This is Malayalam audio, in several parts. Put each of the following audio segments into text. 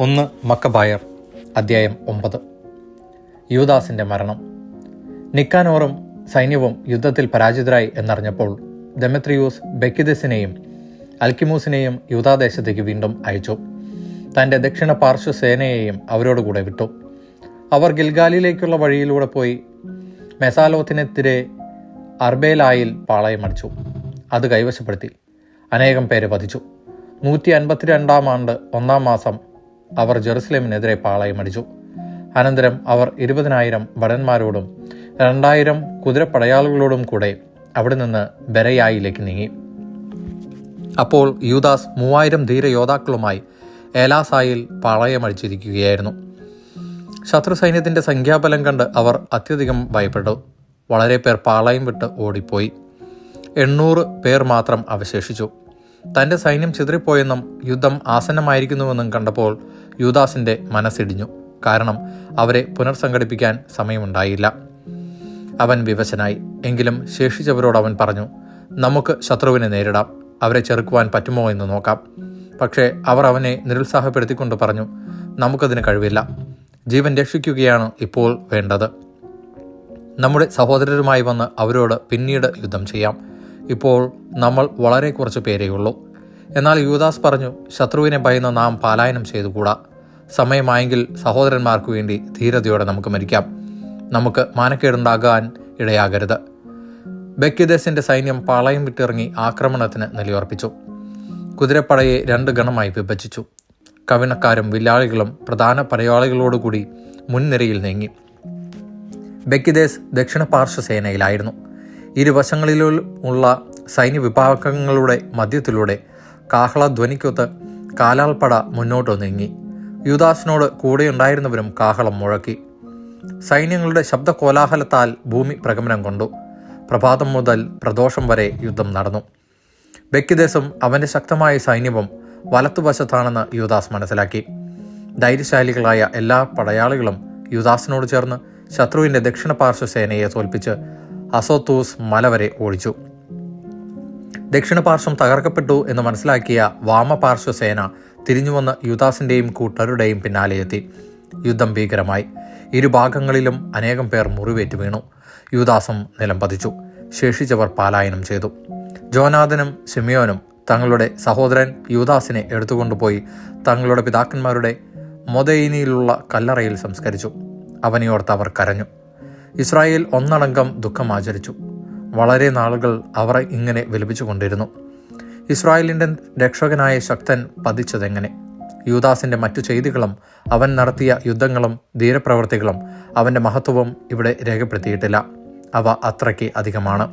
ഒന്ന് മക്കബായർ അദ്ധ്യായം ഒമ്പത്. യൂദാസിന്റെ മരണം. നിക്കാനോറും സൈന്യവും യുദ്ധത്തിൽ പരാജിതരായി എന്നറിഞ്ഞപ്പോൾ ദെമത്രിയൂസ് ബെക്കിദസിനെയും അൽക്കിമൂസിനെയും യൂതാദേശത്തേക്ക് വീണ്ടും അയച്ചു. തന്റെ ദക്ഷിണ പാർശ്വസേനയെയും അവരോടുകൂടെ വിട്ടു. അവർ ഗിൽഗാലിലേക്കുള്ള വഴിയിലൂടെ പോയി മെസാലോത്തിനെതിരെ അർബേലായിൽ പാളയമടിച്ചു. അത് കൈവശപ്പെടുത്തി. അനേകം പേരെ വധിച്ചു. നൂറ്റി അൻപത്തിരണ്ടാം ആണ്ട് ഒന്നാം മാസം അവർ ജെറുസലേമിനെതിരെ പാളയമടിച്ചു അനന്തരം അവർ ഇരുപതിനായിരം ഭടന്മാരോടും രണ്ടായിരം കുതിരപ്പടയാളികളോടും കൂടെ അവിടെ നിന്ന് ബെരയായിലേക്ക് നീങ്ങി. അപ്പോൾ യൂദാസ് മൂവായിരം ധീരയോദ്ധാക്കളുമായി ഏലാസായിൽ പാളയമടിച്ചിരിക്കുകയായിരുന്നു ശത്രു സൈന്യത്തിന്റെ സംഖ്യാബലം കണ്ട് അവർ അത്യധികം ഭയപ്പെട്ടു. വളരെ പേർ പാളയം വിട്ട് ഓടിപ്പോയി. എണ്ണൂറ് പേർ മാത്രം അവശേഷിച്ചു. തന്റെ സൈന്യം ചിതറിപ്പോയെന്നും യുദ്ധം ആസന്നമായിരിക്കുന്നുവെന്നും കണ്ടപ്പോൾ യൂദാസിന്റെ മനസ്സിടിഞ്ഞു. കാരണം അവരെ പുനർസംഘടിപ്പിക്കാൻ സമയമുണ്ടായില്ല. അവൻ വിവശനായി. എങ്കിലും ശേഷിച്ചവരോട് അവൻ പറഞ്ഞു നമുക്ക് ശത്രുവിനെ നേരിടാം. അവരെ ചെറുക്കുവാൻ പറ്റുമോ എന്ന് നോക്കാം. പക്ഷേ അവർ അവനെ നിരുത്സാഹപ്പെടുത്തിക്കൊണ്ട് പറഞ്ഞു നമുക്കതിന് കഴിവില്ല. ജീവൻ രക്ഷിക്കുകയാണ് ഇപ്പോൾ വേണ്ടത്. നമ്മുടെ സഹോദരരുമായി വന്ന് അവരോട് പിന്നീട് യുദ്ധം ചെയ്യാം. ഇപ്പോൾ നമ്മൾ വളരെ കുറച്ച് പേരെയുള്ളൂ എന്നാൽ യുവദാസ് പറഞ്ഞു ശത്രുവിനെ ഭയന്ന് നാം പാലായനം ചെയ്തുകൂടാ. സമയമായെങ്കിൽ സഹോദരന്മാർക്ക് വേണ്ടി ധീരതയോടെ നമുക്ക് മരിക്കാം. നമുക്ക് മാനക്കേടുണ്ടാകാൻ ഇടയാകരുത്. ബെക്കിദസിന്റെ സൈന്യം പാളയം വിട്ടിറങ്ങി ആക്രമണത്തിന് നിലയുറപ്പിച്ചു. കുതിരപ്പടയെ രണ്ട് ഗണമായി വിഭജിച്ചു. കവിണക്കാരും വില്ലാളികളും പ്രധാന പടയാളികളോടുകൂടി മുൻനിരയിൽ നീങ്ങി. ബക്കിദേശ് ദക്ഷിണ പാർശ്വ സേനയിലായിരുന്നു. ഇരുവശങ്ങളിലും ഉള്ള സൈന്യ വിഭാഗങ്ങളുടെ മധ്യത്തിലൂടെ കാഹളധ്വനിക്കൊത്ത് കാലാൾപ്പട മുന്നോട്ട് നീങ്ങി. യുദാസിനോട് കൂടെയുണ്ടായിരുന്നവരും കാഹളം മുഴക്കി. സൈന്യങ്ങളുടെ ശബ്ദ കോലാഹലത്താൽ ഭൂമി പ്രഗമനം കൊണ്ടു. പ്രഭാതം മുതൽ പ്രദോഷം വരെ യുദ്ധം നടന്നു. ബെക്കിദേശം അവന്റെ ശക്തമായ സൈന്യവും വലത്തുവശത്താണെന്ന് യുദാസ് മനസ്സിലാക്കി. ധൈര്യശാലികളായ എല്ലാ പടയാളികളും യുദാസിനോട് ചേർന്ന് ശത്രുവിന്റെ ദക്ഷിണ പാർശ്വസേനയെ തോൽപ്പിച്ച് അസോത്തൂസ് മലവരെ ഓടിച്ചു ദക്ഷിണപാർശ്വം തകർക്കപ്പെട്ടു എന്ന് മനസ്സിലാക്കിയ വാമപാർശ്വസേന തിരിഞ്ഞുവന്ന് യുദാസിന്റെയും കൂട്ടരുടെയും പിന്നാലെയെത്തി യുദ്ധം ഭീകരമായി. ഇരുഭാഗങ്ങളിലും അനേകം പേർ മുറിവേറ്റ് വീണു. യുദാസും നിലം പതിച്ചു. ശേഷിച്ചവർ പാലായനം ചെയ്തു. ജോനാഥനും ഷിമിയോനും തങ്ങളുടെ സഹോദരൻ യുദാസിനെ എടുത്തുകൊണ്ടുപോയി തങ്ങളുടെ പിതാക്കന്മാരുടെ മൊതയിനിയിലുള്ള കല്ലറയിൽ സംസ്കരിച്ചു. അവനെയോർത്ത് അവർ കരഞ്ഞു. ഇസ്രായേൽ ഒന്നടങ്കം ദുഃഖം ആചരിച്ചു. വളരെ നാളുകൾ അവർ ഇങ്ങനെ വിലപിച്ചുകൊണ്ടിരുന്നു ഇസ്രായേലിന്റെ രക്ഷകനായ ശക്തൻ പതിച്ചതെങ്ങനെ? യൂദാസിന്റെ മറ്റു ചെയ്തികളും അവൻ നടത്തിയ യുദ്ധങ്ങളും ധീരപ്രവർത്തികളും അവന്റെ മഹത്വവും ഇവിടെ രേഖപ്പെടുത്തിയിട്ടില്ല. അവ അത്രയ്ക്ക് അധികമാണ്.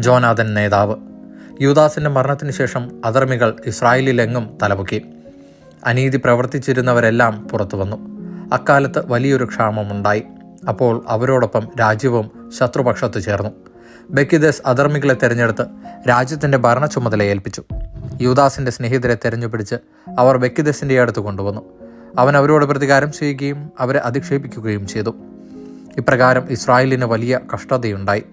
ജോനാഥൻ നേതാവ്. യൂദാസിന്റെ മരണത്തിന് ശേഷം അധർമ്മികൾ ഇസ്രായേലിലെങ്ങും തലപൊക്കി. അനീതി പ്രവർത്തിച്ചിരുന്നവരെല്ലാം പുറത്തു വന്നു അക്കാലത്ത് വലിയൊരു ക്ഷാമമുണ്ടായി. അപ്പോൾ അവരോടൊപ്പം രാജ്യവും ശത്രുപക്ഷത്ത് ചേർന്നു. ബക്കിദേസ് അധർമ്മികളെ തെരഞ്ഞെടുത്ത് രാജ്യത്തിന്റെ ഭരണ ചുമതല ഏൽപ്പിച്ചു. യൂദാസിന്റെ സ്നേഹിതരെ തെരഞ്ഞുപിടിച്ച് അവർ ബെക്കിദസിന്റെ അടുത്ത് കൊണ്ടുവന്നു. അവൻ അവരോട് പ്രതികാരം ചെയ്യുകയും അവരെ അധിക്ഷേപിക്കുകയും ചെയ്തു. ഇപ്രകാരം ഇസ്രായേലിന് വലിയ കഷ്ടതയുണ്ടായി.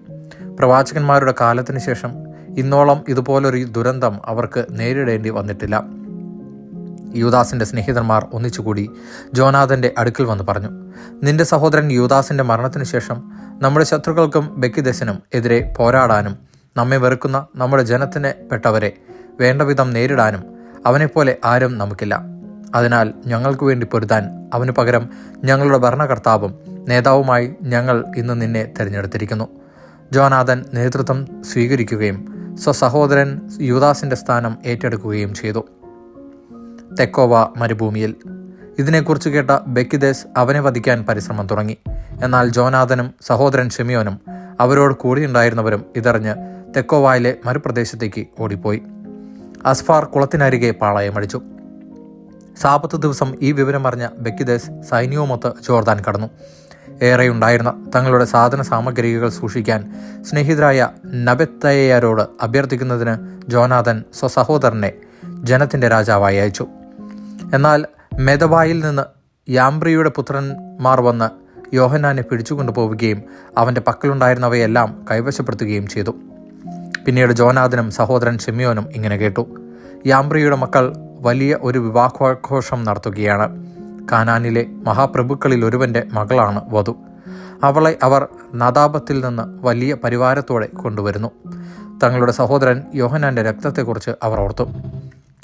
പ്രവാചകന്മാരുടെ കാലത്തിന് ശേഷം ഇന്നോളം ഇതുപോലൊരു ദുരന്തം അവർക്ക് നേരിടേണ്ടി വന്നിട്ടില്ല. യൂദാസിന്റെ സ്നേഹിതന്മാർ ഒന്നിച്ചുകൂടി ജോനാഥന്റെ അടുക്കൽ വന്ന് പറഞ്ഞു നിന്റെ സഹോദരൻ യൂദാസിന്റെ മരണത്തിനു ശേഷം നമ്മുടെ ശത്രുക്കൾക്കും ബക്കിദശനും എതിരെ പോരാടാനും നമ്മെ വെറുക്കുന്ന നമ്മുടെ ജനത്തിന് പെട്ടവരെ വേണ്ടവിധം നേരിടാനും അവനെപ്പോലെ ആരും നമുക്കില്ല. അതിനാൽ ഞങ്ങൾക്ക് വേണ്ടി പൊരുതാൻ അവന് പകരം ഞങ്ങളുടെ ഭരണകർത്താവും നേതാവുമായി ഞങ്ങൾ ഇന്ന് നിന്നെ തിരഞ്ഞെടുത്തിരിക്കുന്നു. ജോനാഥൻ നേതൃത്വം സ്വീകരിക്കുകയും സ്വസഹോദരൻ യുവദാസിന്റെ സ്ഥാനം ഏറ്റെടുക്കുകയും ചെയ്തു. തെക്കോവ മരുഭൂമിയിൽ. ഇതിനെക്കുറിച്ച് കേട്ട ബെക്കിദേസ് അവനെ വധിക്കാൻ പരിശ്രമം തുടങ്ങി. എന്നാൽ ജോനാഥനും സഹോദരൻ ഷെമിയോനും അവരോട് കൂടിയുണ്ടായിരുന്നവരും ഇതറിഞ്ഞ് തെക്കോവായിലെ മരുപ്രദേശത്തേക്ക് ഓടിപ്പോയി. അസ്ഫാർ കുളത്തിനരികെ പാളയമടിച്ചു സാപത്ത് ദിവസം ഈ വിവരം അറിഞ്ഞ ബെക്കിദേസ് സൈന്യവുമൊത്ത് ജോർദാൻ കടന്നു. ഏറെയുണ്ടായിരുന്ന തങ്ങളുടെ സാധന സാമഗ്രികൾ സൂക്ഷിക്കാൻ സ്നേഹിതരായ നബെത്തയ്യാരോട് അഭ്യർത്ഥിക്കുന്നതിന് ജോനാഥൻ സ്വസഹോദരനെ ജനത്തിന്റെ രാജാവായി അയച്ചു. എന്നാൽ മെതവായിൽ നിന്ന് യാംബ്രിയുടെ പുത്രന്മാർ വന്ന് യോഹന്നാനെ പിടിച്ചുകൊണ്ടുപോവുകയും അവന്റെ പക്കലുണ്ടായിരുന്നവയെല്ലാം കൈവശപ്പെടുത്തുകയും ചെയ്തു. പിന്നീട് ജോനാഥനും സഹോദരൻ ഷെമിയോനും ഇങ്ങനെ കേട്ടു. യാംബ്രിയുടെ മക്കൾ വലിയ ഒരു വിവാഹാഘോഷം നടത്തുകയാണ്. കാനാനിലെ മഹാപ്രഭുക്കളിൽ ഒരുവന്റെ മകളാണ് വധു. അവളെ അവർ നദാപത്തിൽ നിന്ന് വലിയ പരിവാരത്തോടെ കൊണ്ടുവരുന്നു. തങ്ങളുടെ സഹോദരൻ യോഹനാന്റെ രക്തത്തെക്കുറിച്ച് അവർ ഓർത്തു.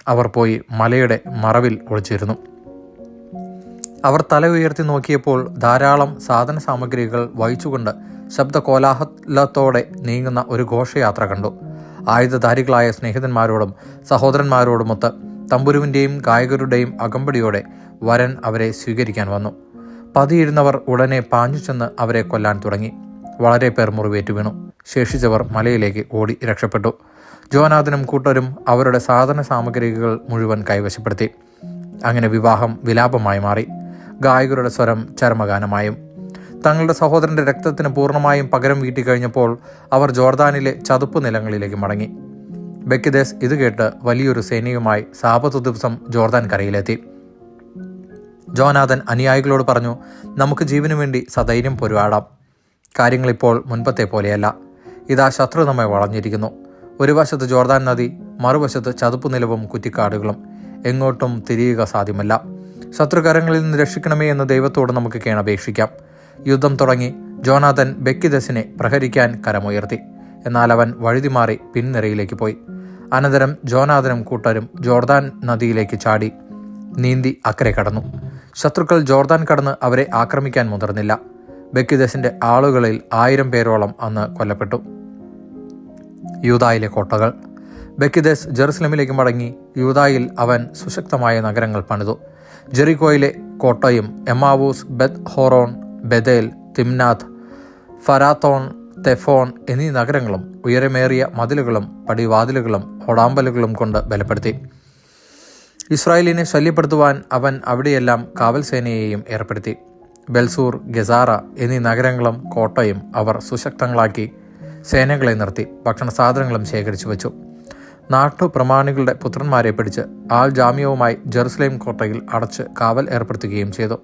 അവർ പോയി മലയുടെ മറവിൽ ഒളിച്ചിരുന്നു. അവർ തല ഉയർത്തി നോക്കിയപ്പോൾ ധാരാളം സാധന സാമഗ്രികൾ വഹിച്ചുകൊണ്ട് ശബ്ദ കോലാഹലത്തോടെ നീങ്ങുന്ന ഒരു ഘോഷയാത്ര കണ്ടു. ആയുധധാരികളായ സ്നേഹിതന്മാരോടും സഹോദരന്മാരോടുമൊത്ത് തമ്പുരുവിന്റെയും ഗായകരുടെയും അകമ്പടിയോടെ വരൻ അവരെ സ്വീകരിക്കാൻ വന്നു. പതിയിരുന്നവർ ഉടനെ പാഞ്ഞു ചെന്ന് അവരെ കൊല്ലാൻ തുടങ്ങി. വളരെ പേർ മുറിവേറ്റു വീണു. ശേഷിച്ചവർ മലയിലേക്ക് ഓടി രക്ഷപ്പെട്ടു. ജോനാഥനും കൂട്ടരും അവരുടെ സാധന സാമഗ്രികൾ മുഴുവൻ കൈവശപ്പെടുത്തി. അങ്ങനെ വിവാഹം വിലാപമായി മാറി. ഗായകരുടെ സ്വരം ചരമഗാനമായും. തങ്ങളുടെ സഹോദരന്റെ രക്തത്തിന് പൂർണമായും പകരം വീട്ടി കഴിഞ്ഞപ്പോൾ അവർ ജോർദാനിലെ ചതുപ്പ് നിലങ്ങളിലേക്ക് മടങ്ങി. ബെക്കിദേസ് ഇത് കേട്ട് വലിയൊരു സേനയുമായി സാപത്ത് ദിവസം ജോർദാൻ കരയിലെത്തി. ജോനാഥൻ അനുയായികളോട് പറഞ്ഞു നമുക്ക് ജീവനു വേണ്ടി സധൈര്യം പൊരുവാടാം. കാര്യങ്ങളിപ്പോൾ മുൻപത്തെ പോലെയല്ല. ഇതാ ശത്രു നമ്മെ വളഞ്ഞിരിക്കുന്നു. ഒരു വശത്ത് ജോർദാൻ നദി മറുവശത്ത് ചതുപ്പ് നിലവും കുറ്റിക്കാടുകളും. എങ്ങോട്ടും തിരിയുക സാധ്യമല്ല. ശത്രുകരങ്ങളിൽ നിന്ന് രക്ഷിക്കണമേ എന്ന് ദൈവത്തോട് നമുക്ക് കേണപേക്ഷിക്കാം. യുദ്ധം തുടങ്ങി ജോനാഥൻ ബെക്കിദസിനെ പ്രഹരിക്കാൻ കരമുയർത്തി. എന്നാൽ അവൻ വഴുതിമാറി പിൻനിരയിലേക്ക് പോയി. അനന്തരം ജോനാഥനും കൂട്ടരും ജോർദാൻ നദിയിലേക്ക് ചാടി നീന്തി അക്കരെ കടന്നു. ശത്രുക്കൾ ജോർദാൻ കടന്ന് അവരെ ആക്രമിക്കാൻ മുതിർന്നില്ല. ബെക്കിദസിന്റെ ആളുകളിൽ ആയിരം പേരോളം അന്ന് കൊല്ലപ്പെട്ടു. യൂതായിലെ കോട്ടകൾ. ബക്കിദേസ് ജെറുസലമിലേക്ക് മടങ്ങി യൂതായിൽ അവൻ സുശക്തമായ നഗരങ്ങൾ പണിതു. ജെറിക്കോയിലെ കോട്ടയും Emmaus Beth Horon Bethel Timnath Pharathon Tephon എന്നീ നഗരങ്ങളും ഉയരമേറിയ മതിലുകളും പടിവാതിലുകളും ഓടാമ്പലുകളും കൊണ്ട് ബലപ്പെടുത്തി. ഇസ്രായേലിനെ ശല്യപ്പെടുത്തുവാൻ അവൻ അവിടെയെല്ലാം കാവൽ സേനയെയും ഏർപ്പെടുത്തി. ബെൽസൂർ ഗസാറ എന്നീ നഗരങ്ങളും കോട്ടയും അവർ സുശക്തങ്ങളാക്കി സേനകളെ നിർത്തി ഭക്ഷണ സാധനങ്ങളും ശേഖരിച്ചു വച്ചു. നാട്ടുപ്രമാണികളുടെ പുത്രന്മാരെ പിടിച്ച് ആൽ ജാമ്യവുമായി ജെറുസലേം കോട്ടയിൽ അടച്ച് കാവൽ ഏർപ്പെടുത്തുകയും ചെയ്തു.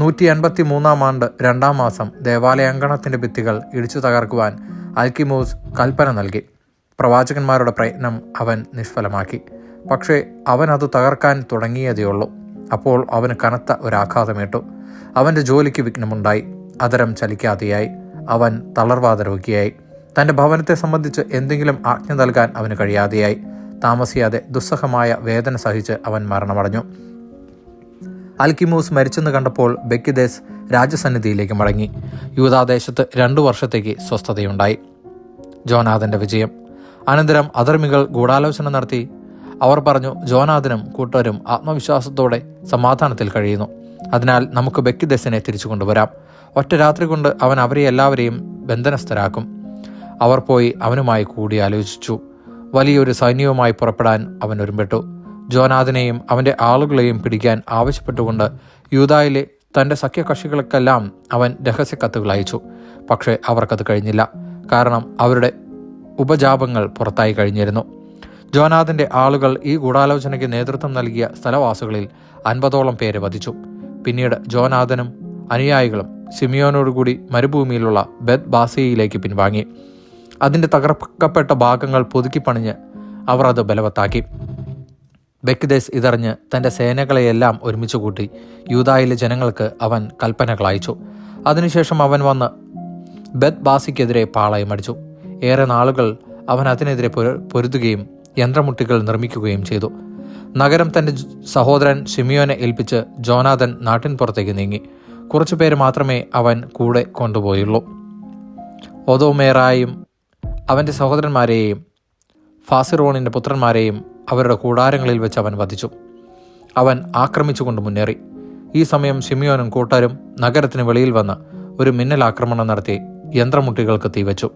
നൂറ്റി എൺപത്തി മൂന്നാം ആണ്ട് രണ്ടാം മാസം ദേവാലയാങ്കണത്തിന്റെ ഭിത്തികൾ ഇടിച്ചു തകർക്കുവാൻ അൽക്കിമോസ് കൽപ്പന നൽകി. പ്രവാചകന്മാരുടെ പ്രയത്നം അവൻ നിഷ്ഫലമാക്കി. പക്ഷേ അവൻ അത് തകർക്കാൻ തുടങ്ങിയതേയുള്ളൂ. അപ്പോൾ അവന് കനത്ത ഒരാഘാതമേറ്റു അവന്റെ ജോലിക്ക് വിഘ്നമുണ്ടായി. അതരം ചലിക്കാതെയായി. അവൻ തളർവാദ രോഗിയായി തന്റെ ഭവനത്തെ സംബന്ധിച്ച് എന്തെങ്കിലും ആജ്ഞ നൽകാൻ അവന് കഴിയാതെയായി. താമസിയാതെ ദുസ്സഹമായ വേദന സഹിച്ച് അവൻ മരണമടഞ്ഞു. അൽക്കിമൂസ് മരിച്ചെന്ന് കണ്ടപ്പോൾ ബെക്കിദേസ് രാജസന്നിധിയിലേക്ക് മടങ്ങി. യൂതാദേശത്ത് രണ്ടു വർഷത്തേക്ക് സ്വസ്ഥതയുണ്ടായി. ജോനാഥന്റെ വിജയം. അനന്തരം അധർമ്മികൾ ഗൂഢാലോചന നടത്തി. അവർ പറഞ്ഞു ജോനാഥനും കൂട്ടരും ആത്മവിശ്വാസത്തോടെ സമാധാനത്തിൽ കഴിയുന്നു. അതിനാൽ നമുക്ക് ബെക്കിദേസിനെ തിരിച്ചു കൊണ്ടുവരാം ഒറ്റ രാത്രി കൊണ്ട് അവൻ അവരെ എല്ലാവരെയും ബന്ധനസ്ഥരാക്കും. അവർ പോയി അവനുമായി കൂടി ആലോചിച്ചു. വലിയൊരു സൈന്യവുമായി പുറപ്പെടാൻ അവൻ ഒരുമ്പെട്ടു. ജോനാഥിനെയും അവന്റെ ആളുകളെയും പിടിക്കാൻ ആവശ്യപ്പെട്ടുകൊണ്ട് യൂതായിലെ തന്റെ സഖ്യകക്ഷികൾക്കെല്ലാം അവൻ രഹസ്യ കത്തുകൾ അയച്ചു. പക്ഷേ അവർക്കത് കഴിഞ്ഞില്ല. കാരണം അവരുടെ ഉപജാപങ്ങൾ പുറത്തായി കഴിഞ്ഞിരുന്നു. ജോനാഥിന്റെ ആളുകൾ ഈ ഗൂഢാലോചനയ്ക്ക് നേതൃത്വം നൽകിയ സ്ഥലവാസികളിൽ അൻപതോളം പേരെ വധിച്ചു. പിന്നീട് ജോനാഥനും അനുയായികളും സിമിയോനോടുകൂടി മരുഭൂമിയിലുള്ള ബെത് ബാസിയയിലേക്ക് പിൻവാങ്ങി. തകർക്കപ്പെട്ട ഭാഗങ്ങൾ പുതുക്കിപ്പണിഞ്ഞ് അവർ അത് ബലവത്താക്കി. ബെക്ദേസ് ഇതറിഞ്ഞ് തന്റെ സേനകളെയെല്ലാം ഒരുമിച്ച് കൂട്ടി യൂതായിലെ ജനങ്ങൾക്ക് അവൻ കൽപ്പനകൾ അയച്ചു. അതിനുശേഷം അവൻ വന്ന് ബെത് ബാസിക്കെതിരെ പാളയമടിച്ചു ഏറെ നാളുകൾ അവൻ അതിനെതിരെ പൊരു- പൊരുതുകയും യന്ത്രമുട്ടികൾ നിർമ്മിക്കുകയും ചെയ്തു. നഗരം തന്റെ സഹോദരൻ ഷിമിയോനെ ഏൽപ്പിച്ച് ജോനാഥൻ നാട്ടിൻ പുറത്തേക്ക് നീങ്ങി. കുറച്ചുപേര് മാത്രമേ അവൻ കൂടെ കൊണ്ടുപോയുള്ളൂ. ഒതോമേറായും അവന്റെ സഹോദരന്മാരെയും ഫാസിറോണിന്റെ പുത്രന്മാരെയും അവരുടെ കൂടാരങ്ങളിൽ വെച്ച് അവൻ വധിച്ചു. അവൻ ആക്രമിച്ചുകൊണ്ട് മുന്നേറി. ഈ സമയം ഷിമിയോനും കൂട്ടരും നഗരത്തിന് വെളിയിൽ വന്ന് ഒരു മിന്നൽ ആക്രമണം നടത്തി യന്ത്രമുട്ടികൾക്ക് തീവച്ചു.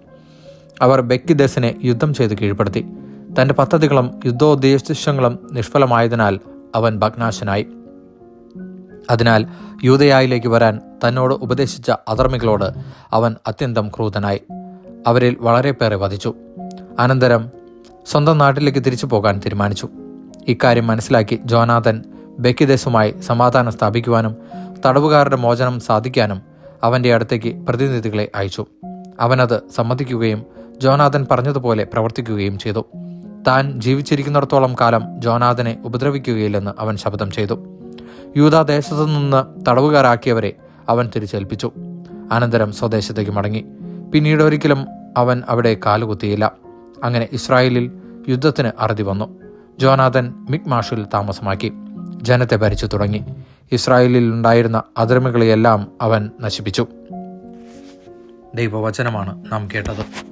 അവർ ബെക്കിദസിനെ യുദ്ധം ചെയ്ത് കീഴ്പ്പെടുത്തി. തന്റെ പദ്ധതികളും യുദ്ധോദ്ദേശങ്ങളും നിഷ്ഫലമായതിനാൽ അവൻ ഭഗ്നാശനായി. അതിനാൽ യൂതയായിലേക്ക് വരാൻ തന്നോട് ഉപദേശിച്ച അധർമ്മികളോട് അവൻ അത്യന്തം ക്രൂതനായി അവരിൽ വളരെ പേരെ വധിച്ചു. അനന്തരം സ്വന്തം നാട്ടിലേക്ക് തിരിച്ചു പോകാൻ തീരുമാനിച്ചു. ഇക്കാര്യം മനസ്സിലാക്കി ജോനാഥൻ ബെക്കിദേശുമായി സമാധാനം സ്ഥാപിക്കുവാനും തടവുകാരുടെ മോചനം സാധിക്കാനും അവന്റെ അടുത്തേക്ക് പ്രതിനിധികളെ അയച്ചു. അവനത് സമ്മതിക്കുകയും ജോനാഥൻ പറഞ്ഞതുപോലെ പ്രവർത്തിക്കുകയും ചെയ്തു. താൻ ജീവിച്ചിരിക്കുന്നിടത്തോളം കാലം ജോനാഥനെ ഉപദ്രവിക്കുകയില്ലെന്ന് അവൻ ശപഥം ചെയ്തു. യൂതാദേശത്തു നിന്ന് തടവുകാരാക്കിയവരെ അവൻ തിരിച്ചേൽപ്പിച്ചു. അനന്തരം സ്വദേശത്തേക്ക് മടങ്ങി. പിന്നീട് ഒരിക്കലും അവൻ അവിടെ കാലുകുത്തിയില്ല. അങ്ങനെ ഇസ്രായേലിൽ യുദ്ധത്തിന് അറുതി വന്നു. ജോനാഥൻ മിക്മാഷിൽ താമസമാക്കി. ജനത്തെ ഭരിച്ചു തുടങ്ങി. ഇസ്രായേലിൽ ഉണ്ടായിരുന്ന അതിർമികളെയെല്ലാം അവൻ നശിപ്പിച്ചു. ദൈവവചനമാണ് നാം കേട്ടത്.